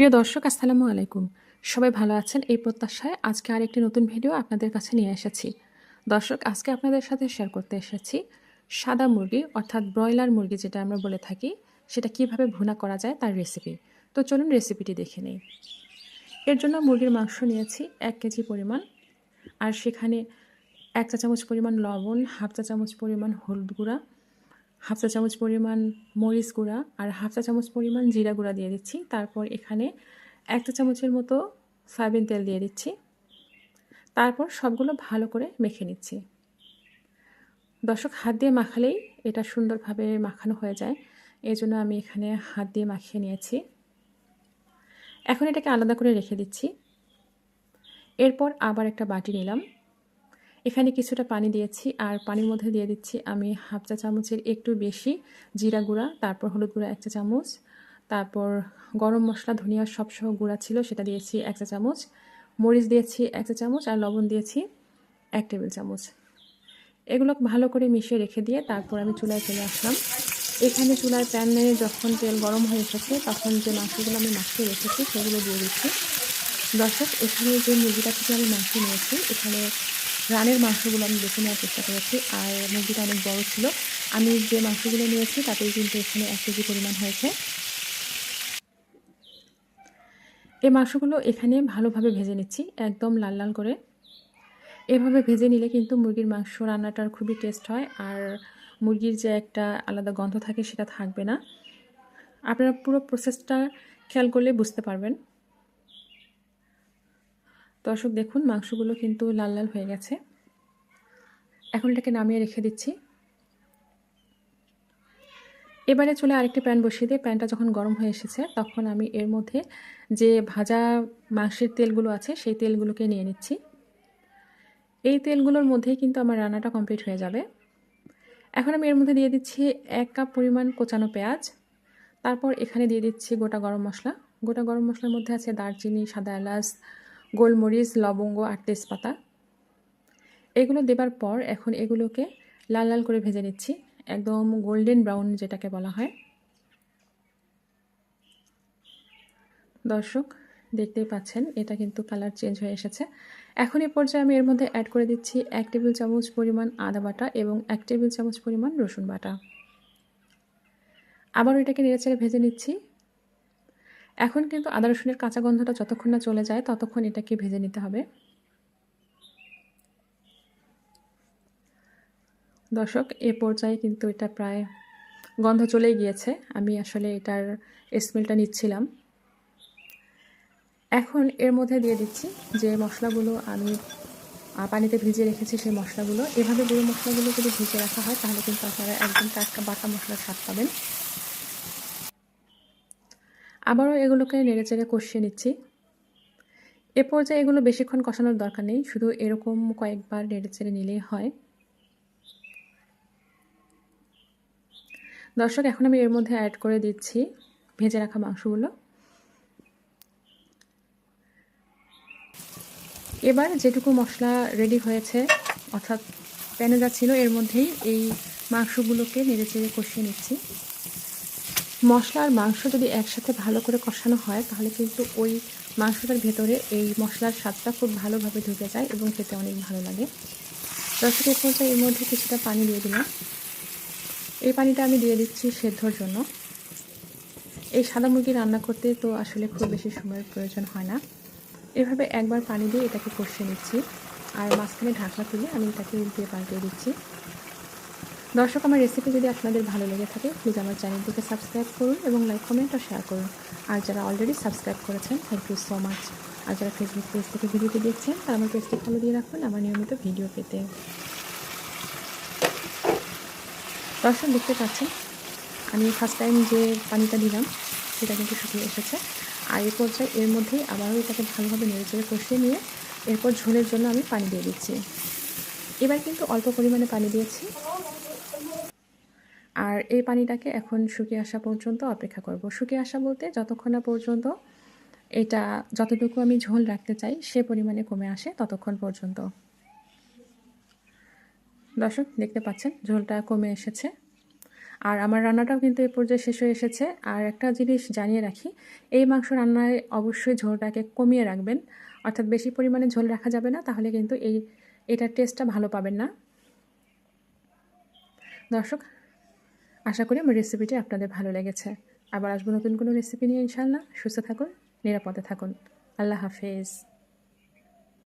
প্রিয় দর্শক, আসসালামু আলাইকুম। সবাই ভালো আছেন? এই প্রত্যাশায় আজকে আরেকটি নতুন ভিডিও আপনাদের কাছে নিয়ে এসেছি। দর্শক, আজকে আপনাদের সাথে শেয়ার করতে এসেছি সাদা মুরগি, অর্থাৎ ব্রয়লার মুরগি যেটা আমরা বলে থাকি, সেটা কীভাবে ভুনা করা যায় তার রেসিপি তো চলুন রেসিপিটি দেখে নেই। এর জন্য মুরগির মাংস নিয়েছি এক কেজি পরিমাণ, আর সেখানে এক চা চামচ পরিমাণ লবণ, হাফ চা চামচ পরিমাণ হলুদ গুঁড়া হাফ চা চামচ পরিমাণ মরিচ গুঁড়া আর হাফ চা চামচ পরিমাণ জিরা গুঁড়া দিয়ে দিচ্ছি। তারপর এখানে এক চা চামচের মতো সয়াবিন তেল দিয়ে দিচ্ছি। তারপর সবগুলো ভালো করে মেখে নিচ্ছি। দর্শক, হাত দিয়ে মাখালেই এটা সুন্দরভাবে মাখানো হয়ে যায়। এই জন্য আমি এখানে হাত দিয়ে মাখিয়ে নিয়েছি। এখন এটাকে আলাদা করে রেখে দিচ্ছি। এরপর আবার একটা বাটি নিলাম। এখানে কিছুটা পানি দিয়েছি আর পানির মধ্যে দিয়ে দিচ্ছি আমি হাফ চা চামচের একটু বেশি জিরা গুঁড়া, তারপর হলুদ গুঁড়া এক চা চামচ, তারপর গরম মশলা, ধনিয়া সবসহ গুঁড়া ছিল সেটা দিয়েছি এক চা চামচ, মরিচ দিয়েছি এক চা চামচ আর লবণ দিয়েছি এক টেবিল চামচ। এগুলো ভালো করে মিশিয়ে রেখে দিয়ে তারপর আমি চুলায় চলে আসলাম। এখানে চুলার প্যানে যখন তেল গরম হয়ে এসেছে তখন যে মাংসগুলো আমি মাখিয়ে রেখেছি সেগুলো দিয়ে দিচ্ছি। দর্শক, এখানে যে মুরগিটা থেকে আমি মাংস নিয়েছি, এখানে রানের মাংসগুলো আমি বেছে নেওয়ার চেষ্টা করেছি, আর মুরগিটা অনেক বড় ছিল। আমি যে মাংসগুলো নিয়েছি তাতেই কিন্তু এখানে এক কেজি পরিমাণ হয়েছে। এই মাংসগুলো এখানে ভালোভাবে ভেজে নিচ্ছি, একদম লাল লাল করে। এভাবে ভেজে নিলে কিন্তু মুরগির মাংস রান্নাটার খুবই টেস্ট হয়, আর মুরগির যে একটা আলাদা গন্ধ থাকে সেটা থাকবে না। আপনারা পুরো প্রসেসটা খেয়াল করলে বুঝতে পারবেন। দর্শক দেখুন, মাংসগুলো কিন্তু লাল লাল হয়ে গেছে। এখন এটাকে নামিয়ে রেখে দিচ্ছি। এবারে চলে আরেকটি প্যান বসিয়ে দিয়ে প্যানটা যখন গরম হয়ে এসেছে, তখন আমি এর মধ্যে যে ভাজা মাংসের তেলগুলো আছে, সেই তেলগুলোকে নিয়ে নিচ্ছি। এই তেলগুলোর মধ্যেই কিন্তু আমার রান্নাটা কমপ্লিট হয়ে যাবে। এখন আমি এর মধ্যে দিয়ে দিচ্ছি এক কাপ পরিমাণ কোচানো পেঁয়াজ। তারপর এখানে দিয়ে দিচ্ছি গোটা গরম মশলা। গোটা গরম মশলার মধ্যে আছে দারচিনি, সাদা এলাচ গোলমরিচ, লবঙ্গ আর তেজপাতা। এগুলো দেবার পর এখন এগুলোকে লাল লাল করে ভেজে নিচ্ছি, একদম গোল্ডেন ব্রাউন যেটাকে বলা হয়। দর্শক, দেখতেই পাচ্ছেন, এটা কিন্তু কালার চেঞ্জ হয়ে এসেছে। এখন এই পর্যায়ে আমি এর মধ্যে অ্যাড করে দিচ্ছি এক টেবিল চামচ পরিমাণ আদা বাটা এবং এক টেবিল চামচ পরিমাণ রসুন বাটা। আবার এটাকে নেড়েচেড়ে ভেজে নিচ্ছি। এখন কিন্তু আদা রসুনের কাঁচা গন্ধটা যতক্ষণ না চলে যায়, ততক্ষণ এটাকে ভেজে নিতে হবে। দর্শক, এ পর্যায়ে কিন্তু এটা প্রায় গন্ধ চলেই গিয়েছে। আমি আসলে এটার স্মেলটা নিচ্ছিলাম। এখন এর মধ্যে দিয়ে দিচ্ছি যে মশলাগুলো আমি পানিতে ভিজিয়ে রেখেছি সেই মশলাগুলো। এভাবে গুঁড়ো মশলাগুলো যদি ভিজে রাখা হয়, তাহলে কিন্তু আপনারা একদম টাটকা বাটা মশলার স্বাদ পাবেন। আবারও এগুলোকে নেড়ে চেড়ে কষিয়ে নিচ্ছি। এ পর্যায়ে এগুলো বেশিক্ষণ কষানোর দরকার নেই, শুধু এরকম কয়েকবার নেড়ে চেড়ে নিলেই হয়। দর্শক, এখন আমি এর মধ্যে অ্যাড করে দিচ্ছি ভেজে রাখা মাংসগুলো। এবার যেটুকু মশলা রেডি হয়েছে, অর্থাৎ প্যানে যা ছিল, এর মধ্যেই এই মাংসগুলোকে নেড়ে চেড়ে কষিয়ে নিচ্ছি। মশলা আর মাংস যদি একসাথে ভালো করে কষানো হয়, তাহলে কিন্তু ওই মাংসটার ভেতরে এই মশলার স্বাদটা খুব ভালোভাবে ঢুকে যায় এবং খেতে অনেক ভালো লাগে। দর্শকের পর্যায়ে এর মধ্যে কিছুটা পানি দিয়ে দিলাম। এই পানিটা আমি দিয়ে দিচ্ছি সেদ্ধর জন্য। এই সাদা মুরগি রান্না করতে তো আসলে খুব বেশি সময়ের প্রয়োজন হয় না। এভাবে একবার পানি দিয়ে এটাকে কষিয়ে নিচ্ছি। আর মাঝখানে ঢাকনা তুলে আমি এটাকে উল্টিয়ে পাল্টিয়ে দিচ্ছি। দর্শক, আমার রেসিপি যদি আপনাদের ভালো লেগে থাকে প্লিজ আমার চ্যানেলটিকে সাবস্ক্রাইব করুন এবং লাইক কমেন্ট আর শেয়ার করুন। আর যারা অলরেডি সাবস্ক্রাইব করেছেন থ্যাংক ইউ সো মাচ আর যারা ফেসবুক পেজ থেকে ভিডিওটি দেখছেন, তারা আমার পেজটি ফলো দিয়ে রাখুন আমার নিয়মিত ভিডিও পেতে। দর্শক, দেখতে পাচ্ছেন, আমি ফার্স্ট টাইম যে পানিটা দিলাম, সেটা কিন্তু শুকিয়ে এসেছে। আর এই পর্যায়ে এর মধ্যেই আবারও এটাকে ভালোভাবে নেড়ে চেড়ে কষিয়ে নিয়ে এরপর ঝোলের জন্য আমি পানি দিয়ে দিচ্ছি। এবার কিন্তু অল্প পরিমাণে পানি দিয়েছি। আর এই পানিটাকে এখন শুকিয়ে আসা পর্যন্ত অপেক্ষা করব। শুকিয়ে আসা বলতে যতক্ষণ না পর্যন্ত এটা যতটুকু আমি ঝোল রাখতে চাই, সে পরিমাণে কমে আসে ততক্ষণ পর্যন্ত। দর্শক, দেখতে পাচ্ছেন, ঝোলটা কমে এসেছে। আর আমার রান্নাটাও কিন্তু এই পর্যায়ে শেষ হয়ে এসেছে। আর একটা জিনিস জানিয়ে রাখি, এই মাংস রান্নায় অবশ্যই ঝোলটাকে কমিয়ে রাখবেন। অর্থাৎ বেশি পরিমাণে ঝোল রাখা যাবে না, তাহলে কিন্তু এই, এটার টেস্টটা ভালো পাবেন না। দর্শক আশা করি আমার রেসিপিটি আপনাদের ভালো লেগেছে। আবার আসব নতুন কোনো রেসিপি নিয়ে ইনশাল্লাহ সুস্থ থাকুন, নিরাপদে থাকুন। আল্লাহ হাফেজ।